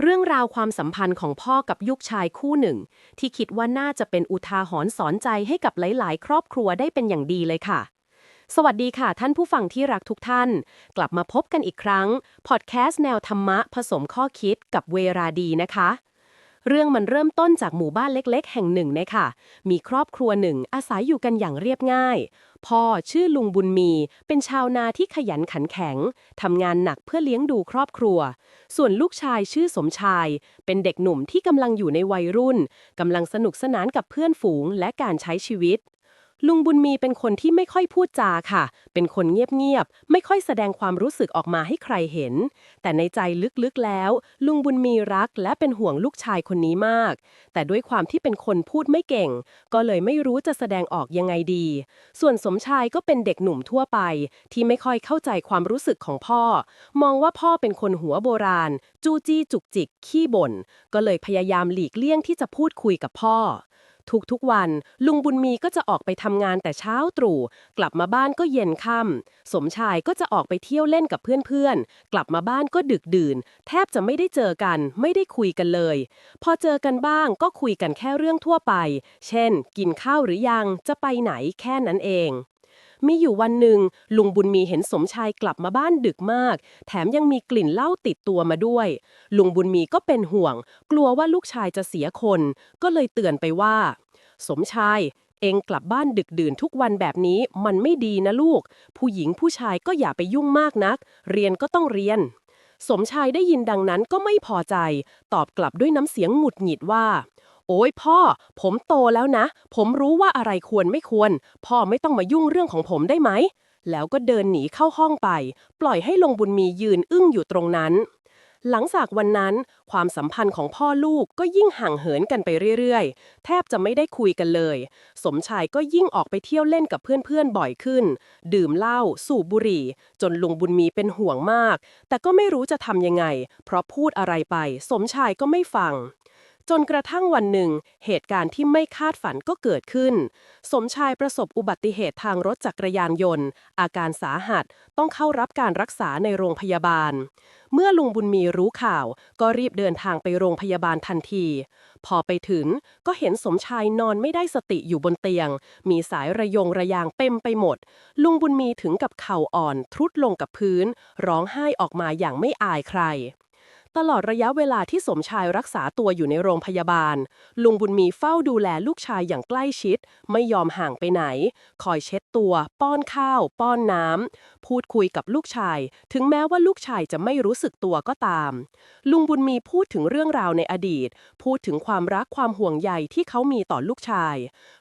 เรื่องราวความสัมพันธ์ของพ่อกับยุคชายคู่หนึ่ง ที่คิดว่าน่าจะเป็นอุทาหรณ์สอนใจให้กับหลาย ๆ ครอบครัวได้เป็นอย่างดีเลยค่ะ สวัสดีค่ะท่านผู้ฟังที่รักทุกท่าน กลับมาพบกันอีกครั้ง พอดแคสต์แนวธรรมะผสมข้อคิดกับเวราดีนะคะ เรื่องมันเริ่มต้นจากหมู่บ้านเล็ก ๆ แห่งหนึ่งนะคะ มีครอบครัวหนึ่งอาศัยอยู่กันอย่างเรียบง่าย พ่อชื่อลุงบุญมี เป็นชาวนาที่ขยันขันแข็ง ทำงานหนักเพื่อเลี้ยงดูครอบครัว ส่วนลูกชายชื่อสมชาย เป็นเด็กหนุ่มที่กำลังอยู่ในวัยรุ่น กำลังสนุกสนานกับเพื่อนฝูงและการใช้ชีวิต ลุงบุญมีเป็นคนที่ไม่ค่อยพูดจาค่ะ เป็นคนเงียบๆ ไม่ค่อยแสดงความรู้สึกออกมาให้ใครเห็น แต่ในใจลึกๆแล้ว ลุงบุญมีรักและเป็นห่วงลูกชายคนนี้มาก แต่ด้วยความที่เป็นคนพูดไม่เก่ง ก็เลยไม่รู้จะแสดงออกยังไงดี ส่วนสมชายก็เป็นเด็กหนุ่มทั่วไป ที่ไม่ค่อยเข้าใจความรู้สึกของพ่อ มองว่าพ่อเป็นคนหัวโบราณ จู้จี้จุกจิกขี้บ่น ก็เลยพยายามหลีกเลี่ยงที่จะพูดคุยกับพ่อ ทุกๆวัน ลุงบุญมีก็จะออกไปทำงานแต่เช้าตรู่ กลับมาบ้านก็เย็นค่ำสมชายก็จะออกไปเที่ยวเล่นกับเพื่อนๆ กลับมาบ้านก็ดึกดื่น แทบจะไม่ได้เจอกัน ไม่ได้คุยกันเลย พอเจอกันบ้างก็คุยกันแค่เรื่องทั่วไป เช่น กินข้าวหรือยังจะไปไหนแค่นั้นเอง มีอยู่วันหนึ่ง ลุงบุญมีเห็นสมชายกลับมาบ้านดึกมาก แถมยังมีกลิ่นเหล้าติดตัวมาด้วย ลุงบุญมีก็เป็นห่วง กลัวว่าลูกชายจะเสียคน ก็เลยเตือนไปว่า สมชายเองกลับบ้านดึกดื่นทุกวันแบบนี้มันไม่ดีนะลูก ผู้หญิงผู้ชายก็อย่าไปยุ่งมากนัก เรียนก็ต้องเรียน สมชายได้ยินดังนั้นก็ไม่พอใจ ตอบกลับด้วยน้ำเสียงหงุดหงิดว่า โอ้ยพ่อ ผมโตแล้วนะ ผมรู้ว่าอะไรควรไม่ควร พ่อไม่ต้องมายุ่งเรื่องของผมได้ไหม แล้วก็เดินหนีเข้าห้องไป ปล่อยให้ลงบุญมียืนอึ้งอยู่ตรงนั้น หลังจากวันนั้น ความสัมพันธ์ของพ่อลูกก็ยิ่งห่างเหินกันไปเรื่อยๆ แทบจะไม่ได้คุยกันเลย สมชายก็ยิ่งออกไปเที่ยวเล่นกับเพื่อนๆบ่อยขึ้น ดื่มเหล้าสูบบุหรี่ จนลุงบุญมีเป็นห่วงมาก แต่ก็ไม่รู้จะทำยังไง เพราะพูดอะไรไป สมชายก็ไม่ฟัง จนกระทั่งวันหนึ่ง เหตุการณ์ที่ไม่คาดฝันก็เกิดขึ้น สมชายประสบอุบัติเหตุทางรถจักรยานยนต์ อาการสาหัสต้องเข้ารับการรักษาในโรงพยาบาล เมื่อลุงบุญมีรู้ข่าว ก็รีบเดินทางไปโรงพยาบาลทันที พอไปถึงก็เห็นสมชายนอนไม่ได้สติอยู่บนเตียง มีสายระยงระยางเต็มไปหมด ลุงบุญมีถึงกับเข่าอ่อน ทรุดลงกับพื้น ร้องไห้ออกมาอย่างไม่อายใคร ตลอดระยะเวลาที่สมชายรักษาตัวอยู่ในโรงพยาบาล ลุงบุญมีเฝ้าดูแลลูกชายอย่างใกล้ชิด ไม่ยอมห่างไปไหน คอยเช็ดตัว ป้อนข้าว ป้อนน้ำ พูดคุยกับลูกชาย ถึงแม้ว่าลูกชายจะไม่รู้สึกตัวก็ตาม ลุงบุญมีพูดถึงเรื่องราวในอดีต พูดถึงความรักความห่วงใยที่เขามีต่อลูกชาย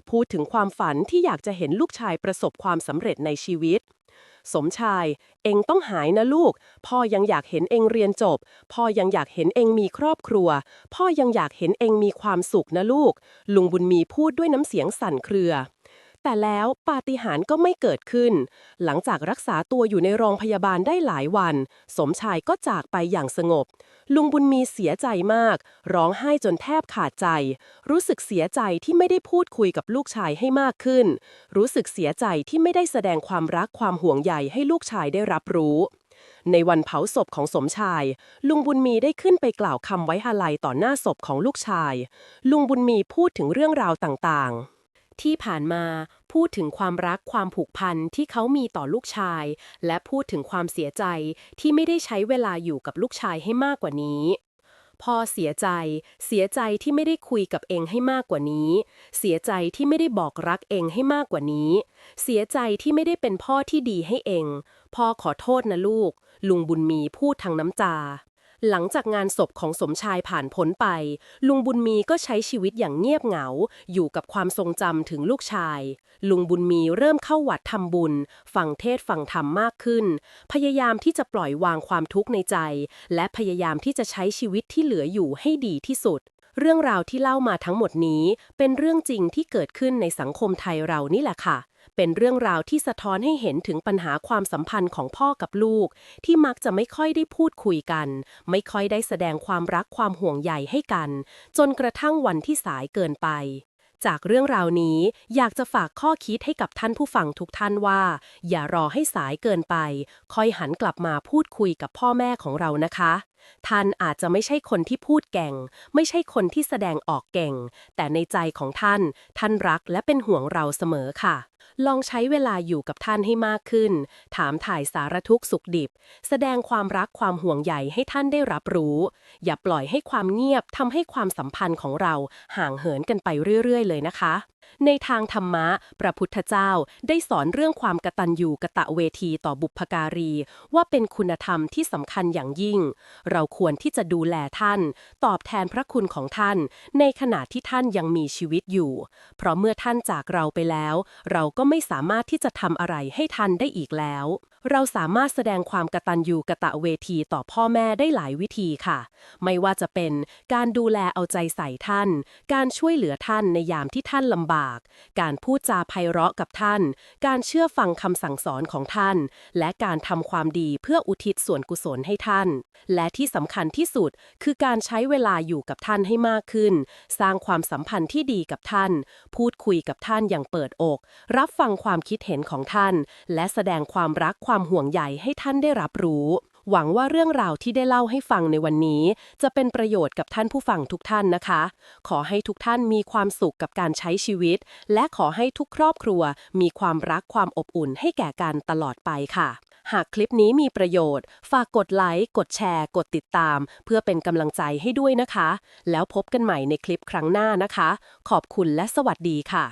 พูดถึงความฝันที่อยากจะเห็นลูกชายประสบความสำเร็จในชีวิต สมชาย เองต้องหายนะลูก พ่อยังอยากเห็นเองเรียนจบ พ่อยังอยากเห็นเองมีครอบครัว พ่อยังอยากเห็นเองมีความสุขนะลูก ลุงบุญมีพูดด้วยน้ำเสียงสั่นเครือ แต่แล้วปาฏิหาริย์ก็ไม่เกิดขึ้น หลังจากรักษาตัวอยู่ในโรงพยาบาลได้หลายวัน สมชายก็จากไปอย่างสงบ ลุงบุญมีเสียใจมาก ร้องไห้จนแทบขาดใจ รู้สึกเสียใจที่ไม่ได้พูดคุยกับลูกชายให้มากขึ้น รู้สึกเสียใจที่ไม่ได้แสดงความรักความห่วงใยให้ลูกชายได้รับรู้ในวันเผาศพของสมชาย ลุงบุญมีได้ขึ้นไปกล่าวคำไว้อาลัยต่อหน้าศพของลูกชาย ลุงบุญมีพูดถึงเรื่องราวต่างๆ ที่ผ่านมาพูดถึงความรักความผูกพันที่เขามีต่อลูกชาย และพูดถึงความเสียใจที่ไม่ได้ใช้เวลาอยู่กับลูกชายให้มากกว่านี้พ่อเสียใจ เสียใจที่ไม่ได้คุยกับเองให้มากกว่านี้ เสียใจที่ไม่ได้บอกรักเองให้มากกว่านี้ เสียใจที่ไม่ได้เป็นพ่อที่ดีให้เอง พ่อขอโทษนะลูก ลุงบุญมีพูดทางน้ำตา หลังจากงานศพของสมชายผ่านพ้นไป ลุงบุญมีก็ใช้ชีวิตอย่างเงียบเหงา อยู่กับความทรงจำถึงลูกชาย ลุงบุญมีเริ่มเข้าวัดทำบุญ ฟังเทศฟังธรรมมากขึ้น พยายามที่จะปล่อยวางความทุกข์ในใจ และพยายามที่จะใช้ชีวิตที่เหลืออยู่ให้ดีที่สุด เรื่องราวที่เล่ามาทั้งหมดนี้ เป็นเรื่องจริงที่เกิดขึ้นในสังคมไทยเรานี่แหละค่ะ เป็นเรื่องราวที่สะท้อนให้เห็นถึงปัญหาความสัมพันธ์ของพ่อกับลูก ที่มักจะไม่ค่อยได้พูดคุยกัน ไม่ค่อยได้แสดงความรักความห่วงใยให้กัน จนกระทั่งวันที่สายเกินไปจากเรื่องราวนี้อยากจะฝากข้อคิดให้กับท่านผู้ฟังทุกท่านว่า อย่ารอให้สายเกินไป ค่อยหันกลับมาพูดคุยกับพ่อแม่ของเรานะคะ ท่านอาจจะไม่ใช่คนที่พูดเก่ง ไม่ใช่คนที่แสดงออกเก่ง แต่ในใจของท่าน ท่านรักและเป็นห่วงเราเสมอค่ะ ลองใช้เวลาอยู่กับท่านให้มากขึ้น ถามถ่ายสารทุกข์สุขดิบ แสดงความรักความห่วงใยให้ท่านได้รับรู้ อย่าปล่อยให้ความเงียบทำให้ความสัมพันธ์ของเราห่างเหินกันไปเรื่อย ๆ เลยนะคะ ในทางธรรมะ พระพุทธเจ้าได้สอนเรื่องความกตัญญูกะตะเวทีต่อบุพการี ว่าเป็นคุณธรรมที่สำคัญอย่างยิ่ง เราควรที่จะดูแลท่าน ตอบแทนพระคุณของท่าน ในขณะที่ท่านยังมีชีวิตอยู่ เพราะเมื่อท่านจากเราไปแล้ว เราก็ไม่สามารถที่จะทำอะไรให้ท่านได้อีกแล้ว เราสามารถแสดงความกตัญญูกะตะเวทีต่อพ่อแม่ได้หลายวิธีค่ะ ไม่ว่าจะเป็นการดูแลเอาใจใส่ท่าน การช่วยเหลือท่านในยามที่ท่านลำบาก การพูดจาไพเราะกับท่าน การเชื่อฟังคำสั่งสอนของท่าน และการทำความดีเพื่ออุทิศส่วนกุศลให้ท่าน และที่สำคัญที่สุดคือการใช้เวลาอยู่กับท่านให้มากขึ้น สร้างความสัมพันธ์ที่ดีกับท่าน พูดคุยกับท่านอย่างเปิดอกรัรับฟังความคิดเห็นของท่าน และแสดงความรักความห่วงใยให้ท่านได้รับรู้ หวังว่าเรื่องราวที่ได้เล่าให้ฟังในวันนี้ จะเป็นประโยชน์กับท่านผู้ฟังทุกท่านนะคะ ขอให้ทุกท่านมีความสุขกับการใช้ชีวิต และขอให้ทุกครอบครัว มีความรักความอบอุ่นให้แก่กันตลอดไปค่ะหากคลิปนี้มีประโยชน์ ฝากกดไลค์ กดแชร์ กดติดตาม เพื่อเป็นกำลังใจให้ด้วยนะคะ แล้วพบกันใหม่ในคลิปครั้งหน้านะคะ ขอบคุณและสวัสดีค่ะ